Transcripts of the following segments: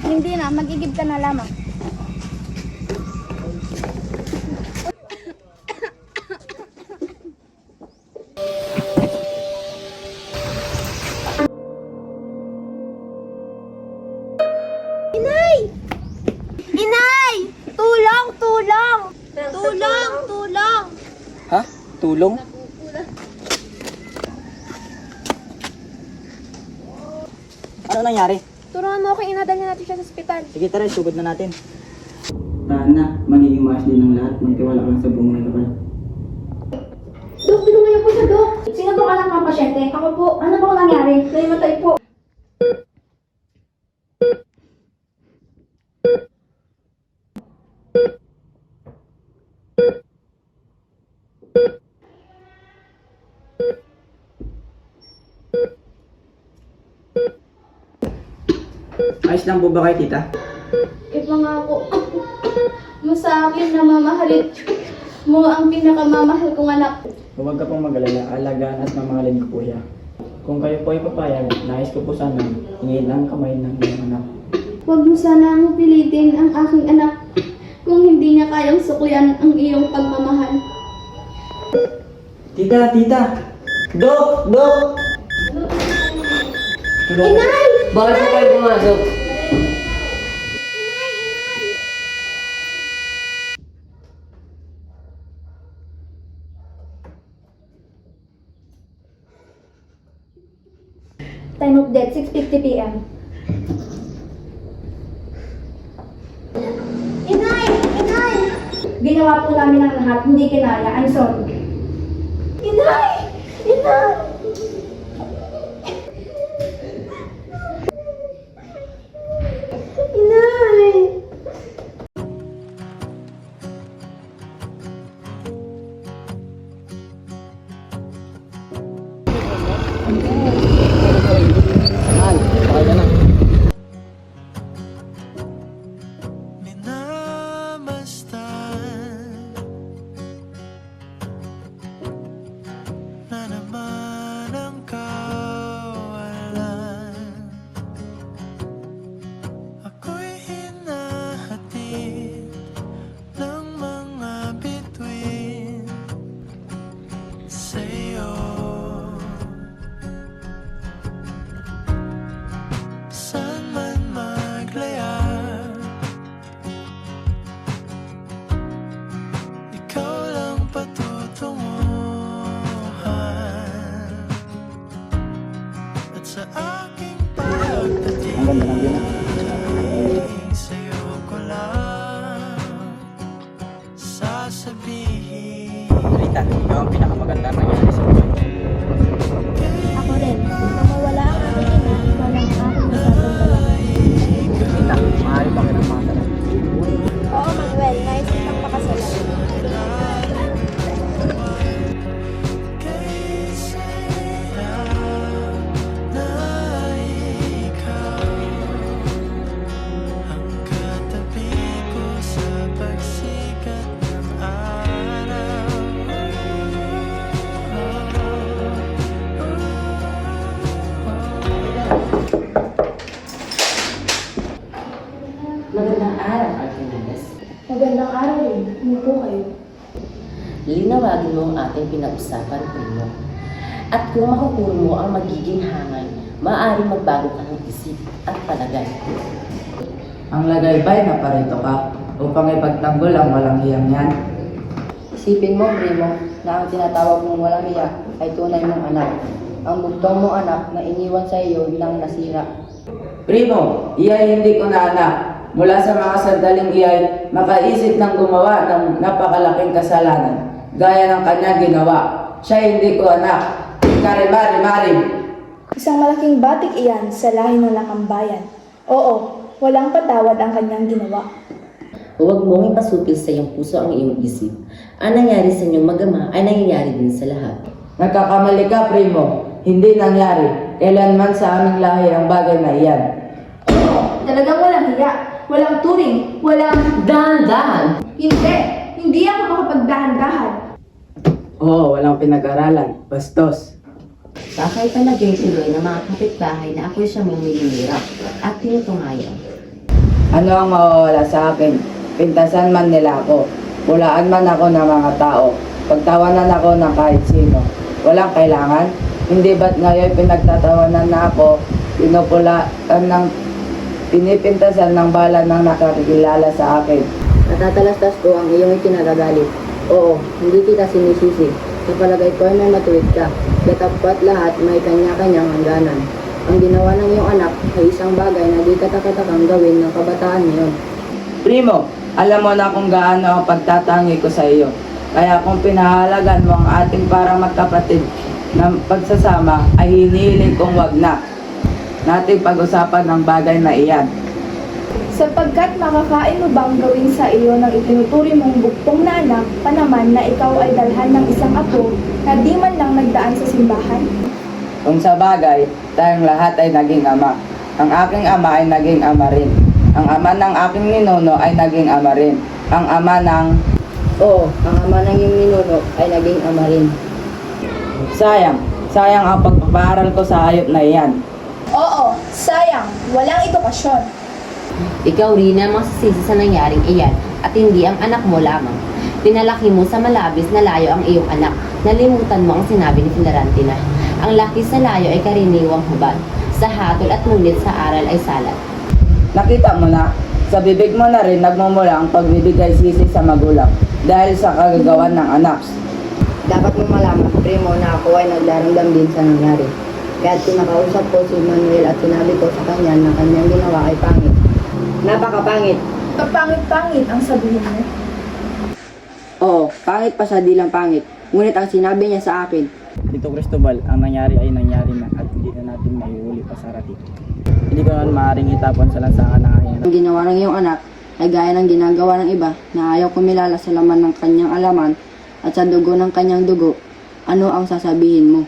Hindi na, magigib ka na lamang. Ano nangyari? Turuan mo ako, inadalhin natin siya sa ospital. Sige tara, sugod na natin. Sana, magiging maayos din ang lahat. Magtiwala ka lang sa buong kapal. Dok, tulungan niyo po siya, Dok. Sino po anak ng pasyente? Ako po. Ano po nangyari? Naimatay po. Ayos lang po ba kayo, tita? Iba nga po. mo sa akin na mamahalit mo ang pinakamamahal kong anak. Huwag ka pong mag-alala. Alagaan at mamahalin ko po siya. Kung kayo po ay papayag, nais ko po sana hingin ang kamay ng iyong anak. Huwag mo sana ang pilitin ang aking anak kung hindi niya kayang sukuyan ang iyong pagmamahal. Tita, tita! Dok! Dok! Inay! Bakit po kayo pumasok? Time of death, 6.50 p.m. Inay! Inay! Ginawa po namin ang lahat, hindi kinaya. I'm sorry. Inay! Inay! Inay! Ganda ng lang Sasabihin Rita, ikaw ang pinakamaganda na Linawagin mo ang ating pinag-usapan, Primo. At kung makukuro mo ang magiging hangay, maaaring magbago ka ng isip at palagay. Ang lagay ba'y naparito ka upang ipagtanggol ang walang hiyang yan? Isipin mo, Primo, na ang tinatawag mong walang hiya ay tunay mong anak. Ang bugtong mong anak na iniwan sa iyo nang nasira. Primo, iyay hindi ko na anak. Mula sa mga sandaling iyay, makaisip ng gumawa ng napakalaking kasalanan, gaya ng kanyang ginawa. Siya hindi ko anak. Kari-mari-mari. Isang malaking batik iyan sa lahi ng lakambayan. Oo, walang patawad ang kanyang ginawa. Huwag mong ipasupil sa iyong puso ang iyong isip. Ang nangyari sa inyong magama ay nangyayari din sa lahat. Nagkakamali ka, Primo. Hindi nangyari. Kailanman sa aming lahi ang bagay na iyan. Talagang walang hiya, walang turing, walang... Dahan-dahan! Hindi! Hindi ako makapagdahan-dahan. Oo, walang pinag-aralan. Bastos. Bakay palagay tuloy ng mga kapitbahay na ako'y siya mong milinirap at tinutungayan. Ano ang mawawala sa akin? Pintasan man nila ako. Pulaan man ako ng mga tao. Pagtawanan ako ng kahit sino. Walang kailangan? Hindi ba't ngayon pinagtatawanan na ako? Pinupulaan ng pinipintasan ng bala ng nakakilala sa akin. Natatalastas ko ang iyong ikinagagalit. Oo, hindi kita sinisisi. Sa palagay ko ay may matuwid ka. Katapat lahat may kanya-kanyang hangganan. Ang ginawa ng iyong anak ay isang bagay na di katakatakang gawin ng kabataan ngayon. Primo, alam mo na kung gaano ang pagtatangi ko sa iyo. Kaya kung pinahalagan mo ang ating parang magkapatid na pagsasama ay hinihiling kong wag na. Nating pag-usapan ng bagay na iyan. Sapagkat makakain mo bang gawin sa iyo ng itinuturi mong buktong na anak, pa naman na ikaw ay dalhan ng isang apo na di man lang nagdaan sa simbahan? Kung sa bagay, tayong lahat ay naging ama. Ang aking ama ay naging ama rin. Ang ama ng aking ninuno ay naging ama rin. Ang ama ng... Oo, ang ama ng iyong ninuno ay naging ama rin. Sayang, sayang ang pagpapaaral ko sa hayop na iyan. Oo, sayang. Walang edukasyon. Ikaw rin ang masisisi sa nangyaring iyan at hindi ang anak mo lamang. Pinalaki mo sa malabis na layo ang iyong anak. Nalimutan mo ang sinabi ni Florentina. Ang laki sa layo ay karaniwang hubad. Sa hatol at ngunit sa aral ay salat. Nakita mo na, sa bibig mo na rin nagmumula ang pagbibigay sisi sa magulang dahil sa kagagawan ng anak. Dapat mo malaman, primo, na ako ay nagdaramdam din sa nangyari. Kaya kinakausap ko si Manuel at sinabi ko sa kanya na kanyang ginawa ay pangit. Napakapangit. Kapangit-pangit ang sabihin mo. Oo, pangit pa sa dilang pangit. Ngunit ang sinabi niya sa akin, Dito Cristobal, ang nangyari ay nangyari na at hindi na natin maiuli pa sa rating. Hindi ko naman maaaring itapon sa lansangan ng aking anak. ang ginawa ng iyong anak ay gaya ng ginagawa ng iba na ayaw kumilala sa laman ng kanyang alaman at sa dugo ng kanyang dugo. Ano ang sasabihin mo?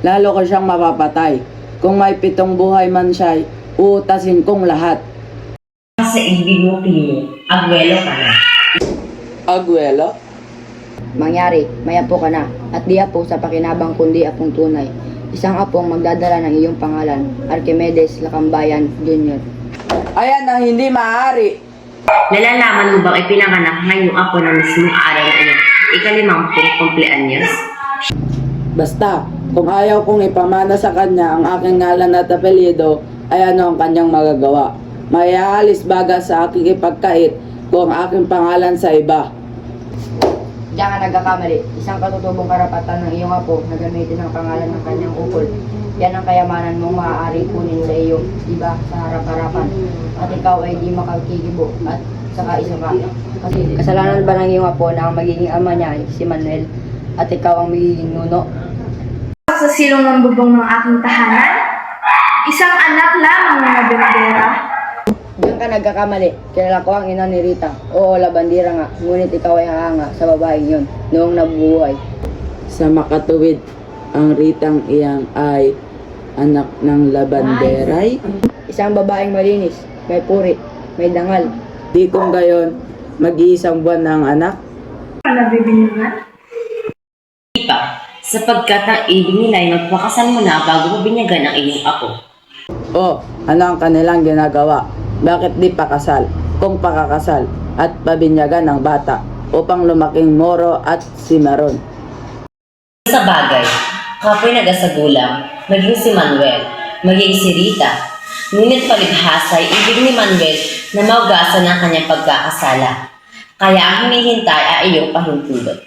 Lalo ko siyang mapapatay. Kung may pitong buhay man siya, uutasin kong lahat. Sa ibig mo, Primo, agwelo ka na. Aguelo? Mangyari, may apo ka na, at di apo sa pakinabang kundi apong tunay. Isang apong magdadala ng iyong pangalan, Archimedes Lacambayan Jr. Ayan ang hindi maaari. Nalalaman mo bang ipinanganak ngayong ako ng mismong araw na iyong ikalimampung kumpleanyos? Basta, kung ayaw kong ipamana sa kanya ang aking ngalan at apelyido, ay ano ang kanyang magagawa. Mayahalis baga sa aking ipagkait kung ang aking pangalan sa iba. Diyan ka nagkakamali, isang katutubong karapatan ng iyong apo na gamitin ang pangalan ng kanyang ukol. Yan ang kayamanan mong maaaring kunin sa iyo, iba sa harap-harapan. At ikaw ay di makakikibo at saka isa ka. Kasi kasalanan ba ng iyong apo na ang magiging ama niya ay si Manuel at ikaw ang magiging nuno? Sa silong ng bubong ng aking tahanan? Isang anak lamang na nabendera? Ka nagkakamali. Kilala ko ang ina ni Rita. Oo, labandira nga. Ngunit ikaw ay hahanga sa babaeng yun noong nabubuhay. Sa makatuwid, ang ritang iyang ay anak ng labanderay. Isang babaeng malinis, may puri, may dangal. Di kung gayon, mag-iisang buwan ng anak. Nabibinungan? Di pa, sapagkat ang ibig nila ay magpakasal mo na bago mo binyagan ang iyong apo. O, ano ang kanilang ginagawa? Bakit di pakasal? Kung pakakasal at pabinyagan ng bata upang lumaking moro at simaron. Sa bagay, kapoy nagasagulang, maging si Manuel, maging si Rita. Ngunit palibhasa ay ibig ni Manuel na maugasan ang kanyang pagkakasala. Kaya ang hinihintay ay iyong pahintulot.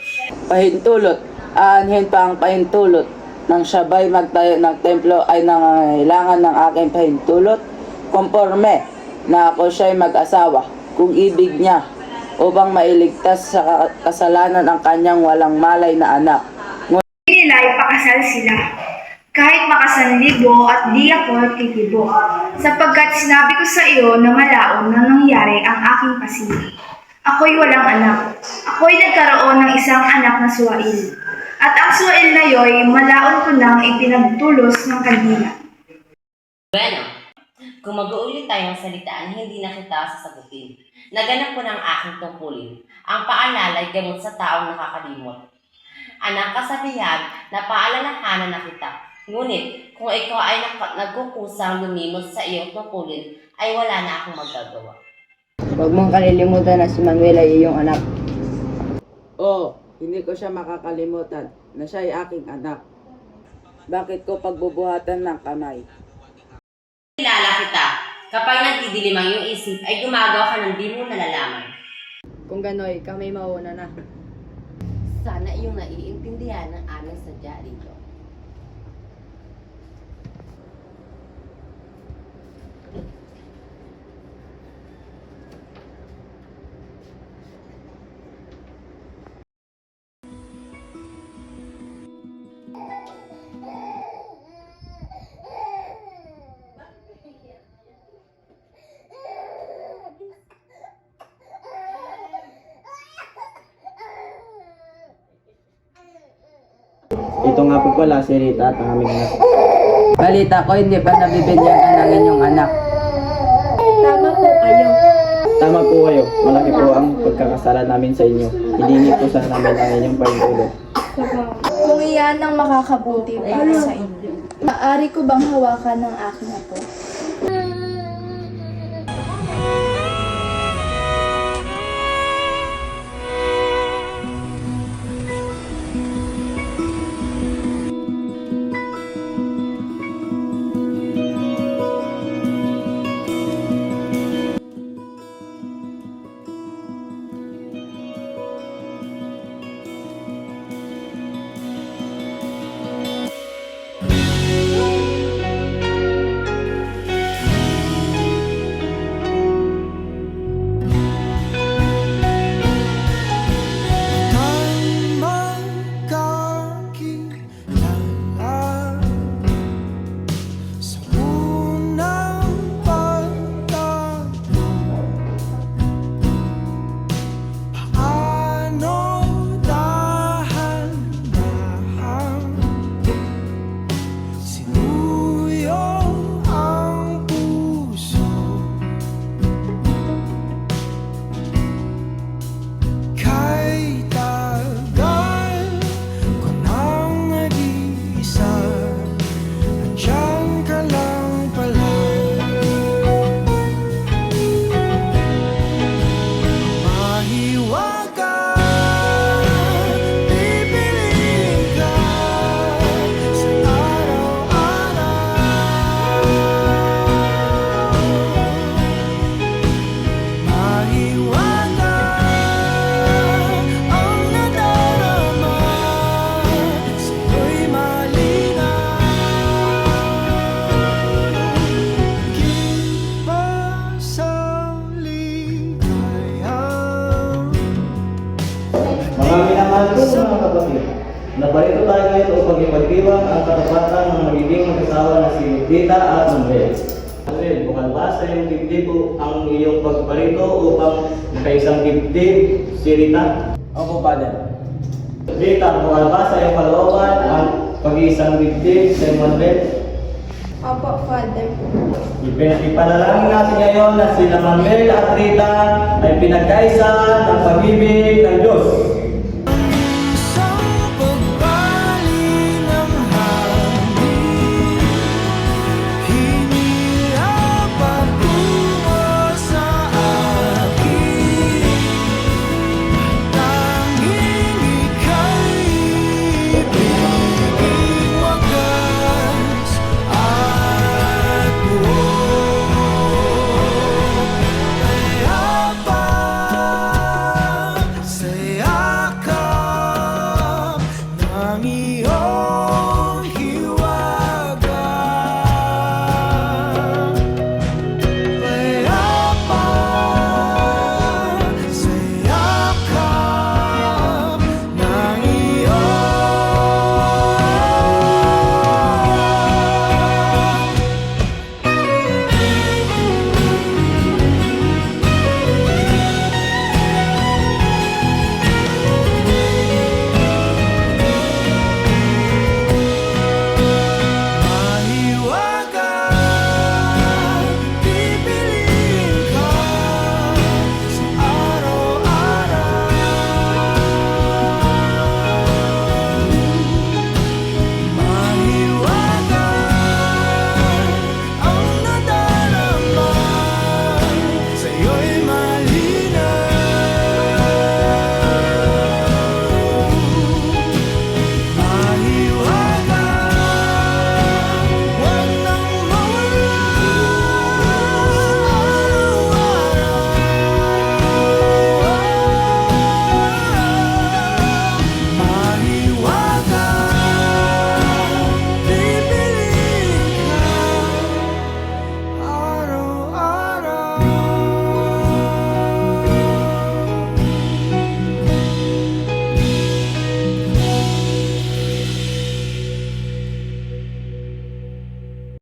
Pahintulot, aanhin pa ang pahintulot. Nang siya'y magtayo ng templo ay nangangailangan ng aking pahintulot. Konforme na ako siya'y mag-asawa kung ibig niya upang mailigtas sa ka- kasalanan ang kanyang walang malay na anak. nila ipakasal sila. Kahit makasanlibo at di ako titibo. Sapagkat sinabi ko sa iyo na malaon na nangyari ang aking pasimil. Ako'y walang anak. Ako'y nagkaroon ng isang anak na suwail. At ang suwail na yo'y malaon ko nang ipinagtulos ng kandila. Bueno, kung mag-uulit tayong salitaan, hindi na kita sasagutin. Naganap ko ng aking tungkulin. Ang paalala ay gamot sa taong nakakalimot. Anak ka sa bihag na paalalahanan na kita Ngunit, kung ikaw ay nagkukusang lumimot sa iyong tungkulin, ay wala na akong magagawa. Huwag mong kalilimutan na si Manuel ay iyong anak. Oo, hindi ko siya makakalimutan na siya ay aking anak. Bakit ko pagbubuhatan ng kamay? Kilala kita. Kapag nagdidilim ang iyong isip, ay gumagawa ka ng di mo nalalaman. Kung gano'y kami mauna na. Sana iyong naiintindihan ng aming sadya rito. Ito nga po pala si Rita at ang aming anak. Balita ko hindi pa nabibigyan ng inyong anak. Tama po kayo. Tama po kayo, malaki po ang pagkakasala namin sa inyo. Hiningi po sa namin ang inyong pagtulong. Kung iyan ang makakabuti para sa inyo, maaari ko bang hawakan ng aking apo? Katapatan ng magiging mag-asawa na si Tita at Manuel. Manuel, bukal ba sa iyong dibdib ang iyong pagparito upang kaisang dibdib si Rita? Opo, Father. Rita, bukal ba sa iyong kalooban ang pag-iisang dibdib si Manuel? Opo, Father. Ipanalangin natin ngayon na sila Manuel at Rita ay pinagkaisa ng pag-ibig ng Diyos.